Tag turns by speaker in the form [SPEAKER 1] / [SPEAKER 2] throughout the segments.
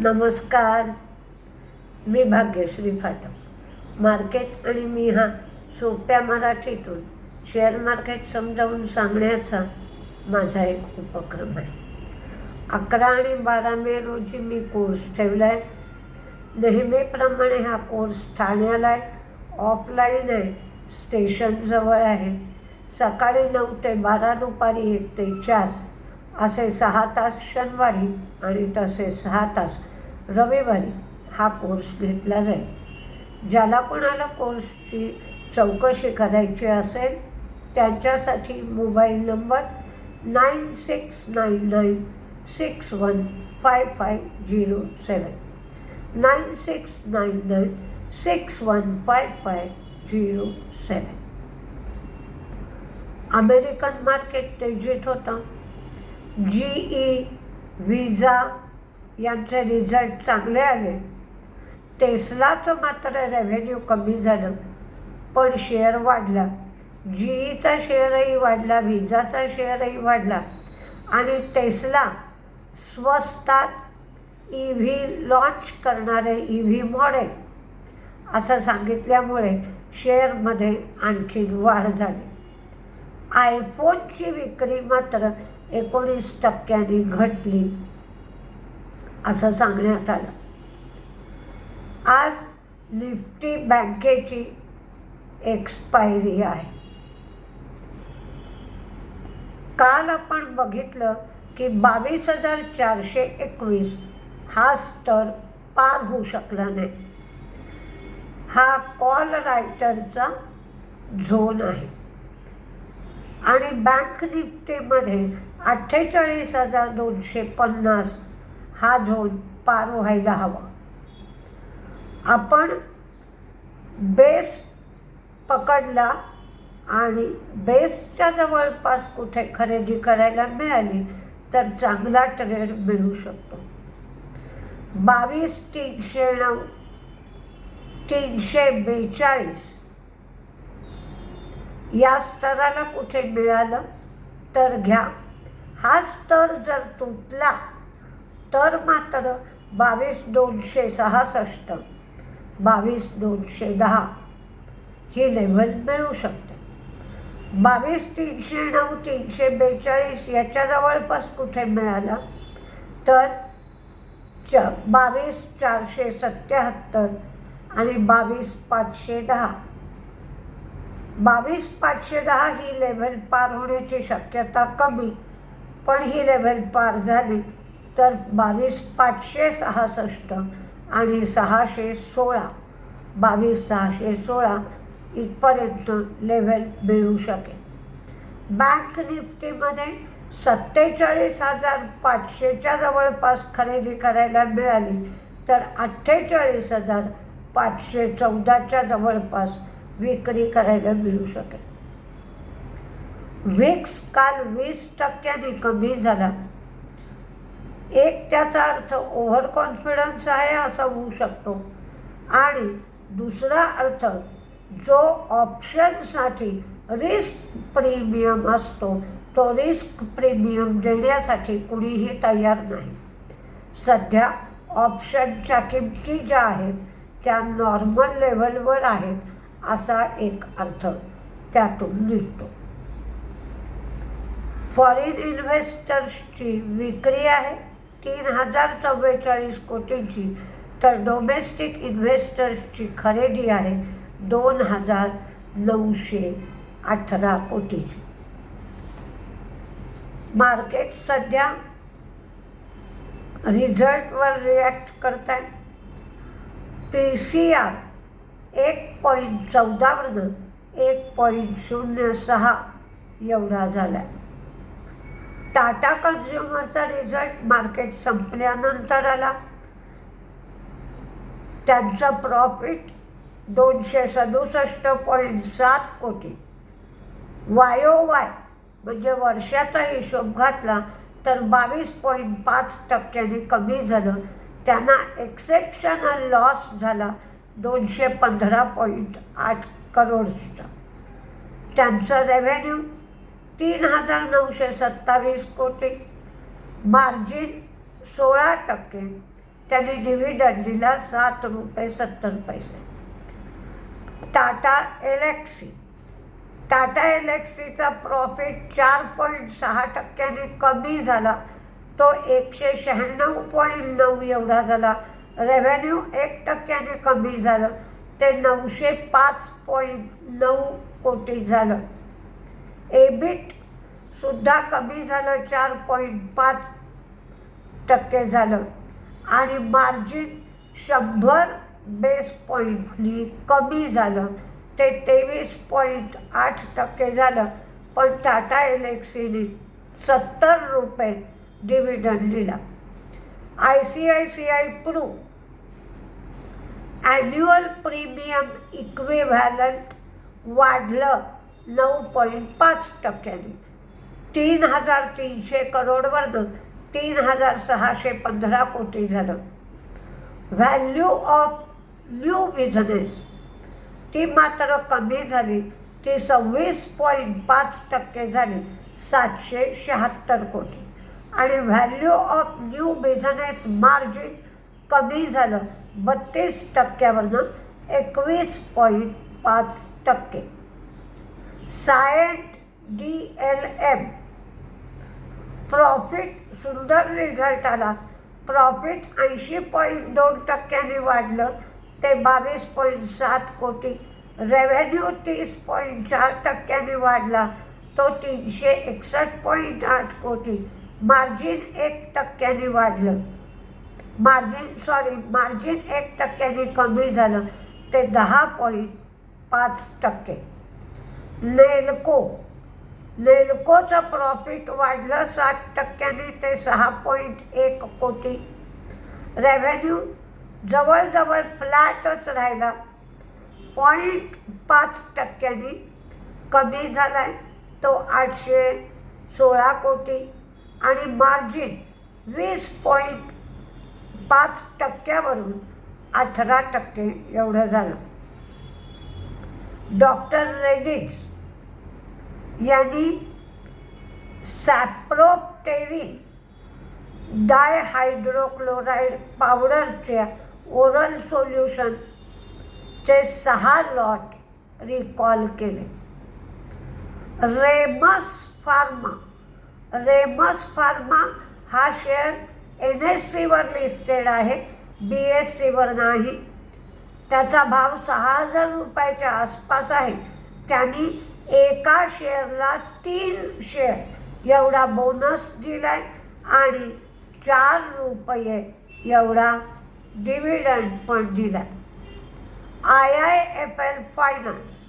[SPEAKER 1] नमस्कार. मी भाग्यश्री फाटक. मार्केट आणि मी हा सोप्या मराठीतून शेअर मार्केट समजावून सांगण्याचा माझा एक उपक्रम आहे. अकरा आणि बारा मे रोजी मी कोर्स ठेवला आहे नेहमीप्रमाणे हा कोर्स ठाण्याला आहे. ऑफलाईन आहे स्टेशनजवळ आहे. सकाळी नऊ ते बारा दुपारी एक ते चार. असे सहा तास शनिवारी आणि तसे सहा तास रविवारी हा कोर्स घेतला जाईल. ज्याला कोणाला कोर्सची चौकशी करायची असेल त्यांच्यासाठी mobile number nine six nine nine six one five five zero seven nine six nine nine six one five five zero seven American market तेजीत होतं. जी ई विजा यांचे रिझल्ट चांगले आले. टेस्लाचं मात्र रेव्हेन्यू कमी झालं पण शेअर वाढला. जी ईचा शेअरही वाढला विजाचा शेअरही वाढला. आणि टेस्ला स्वस्तात ई व्ही लॉन्च करणारे ई व्ही मॉडेल असं सांगितल्यामुळे शेअरमध्ये आणखी वाढ झाली. आयफोनची विक्री मात्र एकोणीस टक्क्यांनी घटली. असं सांगण्यात आलं. आज निफ्टी बँकेची एक्सपायरी आहे. काल आपण बघितलं की बावीस हजार चारशे एकवीस हा स्तर पार होऊ शकला नाही. हा कॉल रायटरचा झोन आहे. आणि बँक निफ्टीमध्ये अठ्ठेचाळीस हजार दोनशे पन्नास हा झोन पार व्हायला हवा. आपण बेस पकडला आणि बेसच्या जवळपास कुठे खरेदी करायला मिळाली तर चांगला ट्रेड मिळू शकतो. बावीस तीनशे नऊ तीनशे बेचाळीस या स्तराला कुठे मिळालं तर घ्या. हा स्तर जर तुटला तर मात्र बावीस दोनशे सहासष्ट बावीस दोनशे दहा ही लेव्हल मिळू शकते. बावीस तीनशे नऊ तीनशे बेचाळीस याच्या जवळपास कुठे मिळाला? तर च बावीस चारशे सत्याहत्तर आणि बावीस पाचशे दहा. बावीस पाचशे दहा ही लेव्हल पार होण्याची शक्यता कमी पण ही लेव्हल पार झाली. तर बावीस पाचशे सहासष्ट आणि सहाशे सोळा. बावीस सहाशे सोळा इथपर्यंत लेव्हल मिळू शकेल. बँक निफ्टीमध्ये सत्तेचाळीस हजार पाचशेच्या जवळपास खरेदी करायला मिळाली तर अठ्ठेचाळीस हजार पाचशे चौदाच्या जवळपास विक्री करायला मिळू शकेल. विक्स काल वीस टक्क्यांनी कमी झाला. एक त्याचा अर्थ ओव्हर कॉन्फिडन्स आहे असा होऊ शकतो. आणि दुसरा अर्थ जो ऑप्शनसाठी रिस्क प्रीमियम असतो तो रिस्क प्रीमियम देण्यासाठी कुणीही तयार नाही. सध्या ऑप्शनच्या किमती ज्या आहेत त्या नॉर्मल लेवलवर आहेत असा एक अर्थ त्यातून निघतो. फॉरेन इन्व्हेस्टर्सची विक्री आहे. तीन हजार चव्वेचाळीस कोटींची तर डोमेस्टिक इन्व्हेस्टर्सची खरेदी आहे दोन हजार नऊशे अठरा कोटीची. मार्केट सध्या रिझल्टवर रिॲक्ट करत आहे पी सी आर एक पॉईंट चौदावरनं एक पॉईंट शून्य सहा एवढा झाला आहे टाटा कन्झ्युमरचा रिझल्ट मार्केट संपल्यानंतर आला. त्यांचं प्रॉफिट दोनशे सदुसष्ट पॉईंट सात कोटी. वायो वाय म्हणजे वर्षाचा हिशोब घातला तर बावीस पॉईंट पाच टक्क्यांनी कमी झालं. त्यांना एक्सेप्शनल लॉस झाला दोनशे पंधरा पॉईंट आठ करोडचा. त्यांचं रेव्हेन्यू तीन हजार नऊशे सत्तावीस कोटी. मार्जिन सोळा टक्के. त्यांनी डिव्हिडंड दिला सात रुपये सत्तर पैसे. टाटा एलेक्सी. टाटा एलेक्सीचा प्रॉफिट चार पॉईंट सहा टक्क्यांनी कमी झाला. तो एकशे शहाण्णव पॉईंट नऊ एवढा झाला. रेव्हेन्यू एक टक्क्याने कमी झालं. ते नऊशे पाच पॉईंट नऊ कोटी झालं. एबिटसुद्धा कमी झालं चार पॉईंट पाच टक्के झालं. आणि मार्जिन शंभर बेस पॉईंटनी कमी झालं. ते तेवीस पॉईंट आठ टक्के झालं. पण टाटा एलेक्सीने सत्तर रुपये डिव्हिडंड दिला I C I C I Pru annual premium equivalent वाढलं. नऊ पॉईंट पाच टक्क्यांनी. तीन हजार तीनशे करोडवरनं तीन हजार सहाशे पंधरा कोटी झालं. व्हॅल्यू ऑफ न्यू बिझनेस ती मात्र कमी झाली. ती सव्वीस पॉईंट पाच टक्के झाली. सातशे शहात्तर कोटी. आणि value of new business margin कमी झालं. बत्तीस टक्क्यावरनं एकवीस पॉईंट पाच टक्के. Cyient D L M profit सुंदर रिझल्ट आला. प्रॉफिट ऐंशी पॉईंट दोन टक्क्यांनी वाढलं. ते बावीस पॉईंट सात कोटी. रेव्हेन्यू तीस पॉईंट चार टक्क्यांनी वाढला. तो तीनशे एकसष्ट पॉईंट आठ कोटी. मार्जिन एक टक्क्यांनी वाढलं. मार्जिन सॉरी मार्जिन एक टक्क्यांनी कमी झालं. ते दहा पॉईंट पाच टक्के. लेलको लेलकोचं प्रॉफिट वाढलं सात टक्क्याने ते सहा पॉईंट एक कोटी. रेव्हेन्यू जवळजवळ फ्लॅटच राहिला. पॉईंट पाच टक्क्यांनी कमी झाला आहे तो आठशे सोळा कोटी. आणि मार्जिन वीस पॉईंट पाच टक्क्यावरून अठरा टक्के एवढं झालं. डॉक्टर रेड्डीज यांनी सॅप्रोप्टेरिन डायहायड्रोक्लोराईड पावडरच्या ओरल सोल्युशनचे सहा लॉट रिकॉल केले. रेमस फार्मा रेमस फार्मा हा शेअर एन एस सीवर लिस्टेड आहे बी एस सीवर नाही. त्याचा भाव सहा हजार रुपयाच्या आसपास आहे. त्यांनी एका शेअरला तीन शेअर एवढा बोनस दिला आहे आणि चार रुपये एवढा डिव्हिडंड पण दिला I I F L finance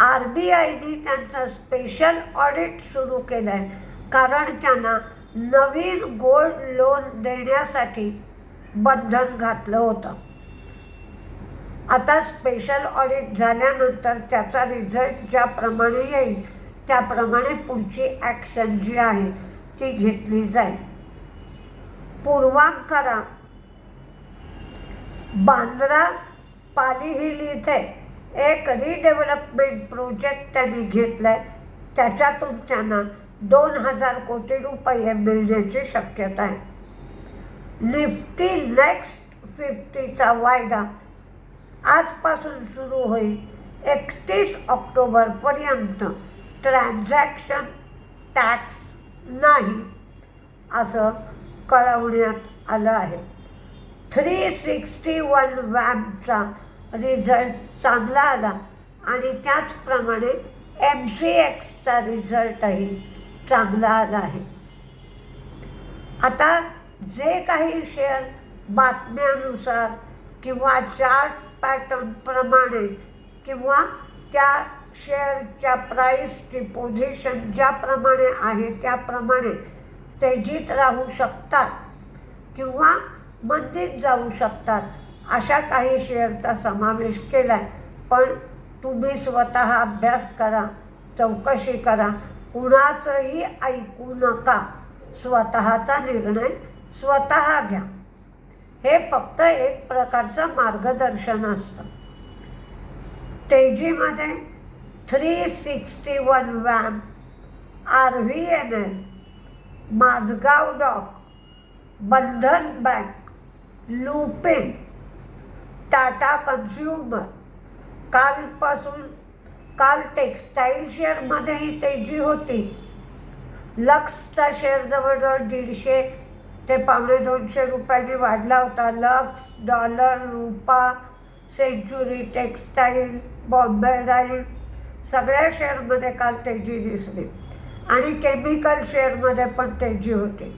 [SPEAKER 1] R B आयने त्यांचं स्पेशल ऑडिट सुरू केलं आहे कारण त्यांना नवीन गोल्ड लोन देण्यासाठी बंधन घातलं होतं. आता स्पेशल ऑडिट झाल्यानंतर त्याचा रिझल्ट ज्याप्रमाणे येईल त्याप्रमाणे पुढची ॲक्शन जी आहे ती घेतली जाईल. पूर्वांकरा. बांद्रा पाली हिल इथे एक रिडेव्हलपमेंट प्रोजेक्ट त्यांनी घेतला आहे त्याच्यातून त्यांना दोन हजार कोटी रुपये मिळण्याची शक्यता आहे. निफ्टी नेक्स्ट फिफ्टीचा वायदा आजपासून सुरू होईल एकतीस ऑक्टोबरपर्यंत ट्रान्झॅक्शन टॅक्स नाही असं कळवण्यात आलं आहे. थ्री सिक्स्टी वन वॅमचा रिझल्ट चांगला आला आणि त्याचप्रमाणे एम सी एक्सचा रिझल्टही चांगला आला आहे. आता जे काही शेअर बातम्यानुसार किंवा चार्ट पॅटर्नप्रमाणे किंवा त्या शेअरच्या प्राईसची पोझिशन ज्याप्रमाणे आहे त्याप्रमाणे तेजीत राहू शकतात किंवा मंदीत जाऊ शकतात. अशा काही शेअरचा समावेश केला आहे पण तुम्ही स्वतः अभ्यास करा चौकशी करा. कुणाचंही ऐकू नका. स्वतःचा निर्णय स्वतः घ्या. हे फक्त एक प्रकारचं मार्गदर्शन असतं. तेजीमध्ये three sixty one वॅम R V N L Mazagon dock Bandhan bank Lupin Tata consumer. कालपासून काल टेक्स्टाईल शेअरमध्येही तेजी होती. लक्सचा शेअर जवळजवळ दीडशे ते पावणे दोनशे रुपयांनी वाढला होता. Lux dollar Rupa century textile Bombay राईल सगळ्या शेअरमध्ये काल तेजी दिसली. आणि केमिकल शेअरमध्ये पण तेजी होती.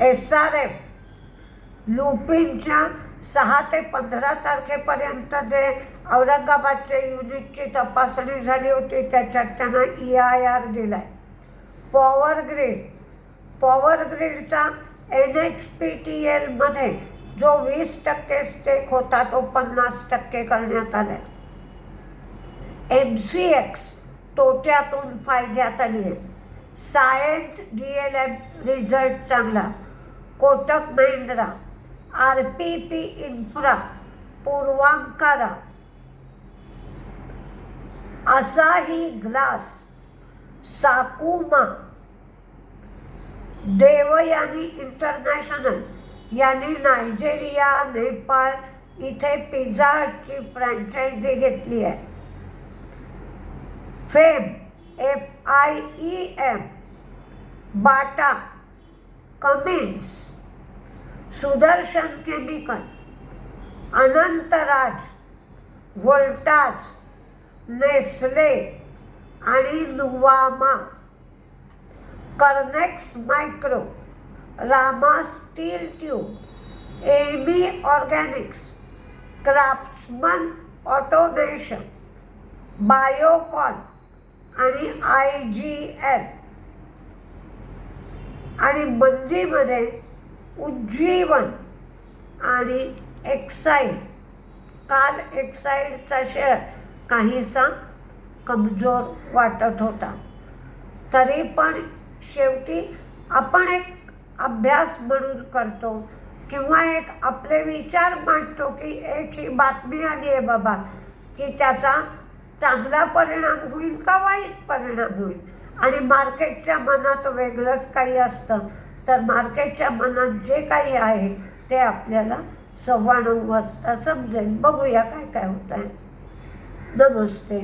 [SPEAKER 1] एस आर एफ लुपिनच्या सहा ते पंधरा तारखेपर्यंत जे औरंगाबादच्या युनिटची तपासणी झाली होती त्याच्यात त्यांना ई आय आर दिला आहे पॉवर ग्रीड पॉवर ग्रीडचा एन एच पी टी एलमध्ये जो वीस टक्के स्टेक होता तो पन्नास टक्के करण्यात आला. आहे एम सी एक्स तोट्यातून फायद्यात आली आहे. Science D L M result चांगला. Kotak Mahindra R P P infra Puravankara. Asahi glass Sakuma Devyani international यांनी नायजेरिया नेपाळ इथे पिझ्झा हटची फ्रँचायझी घेतली आहे. Fiem F I E M Bata Cummins Sudarshan chemical Anantraj Voltas Nestle आणि Nuvama Kernex micro Rama steel tube Ami organics craftsman automation Biocon आणि I G L आणि मंदीमध्ये उज्जीवन आणि एक्साईड काल एक्साईडचा शेअर काहीसा कमजोर वाटत होता. तरी पण शेवटी आपण एक अभ्यास म्हणून करतो किंवा एक आपले विचार मांडतो की एक ही बातमी आली आहे बाबा की त्याचा चांगला परिणाम होईल का वाईट परिणाम होईल? आणि मार्केटच्या मनात वेगळंच काही असतं. तर मार्केटच्या मनात जे काही आहे ते आपल्याला सव्वा नऊ वाजता समजेल. बघूया काय काय होत आहे नमस्ते.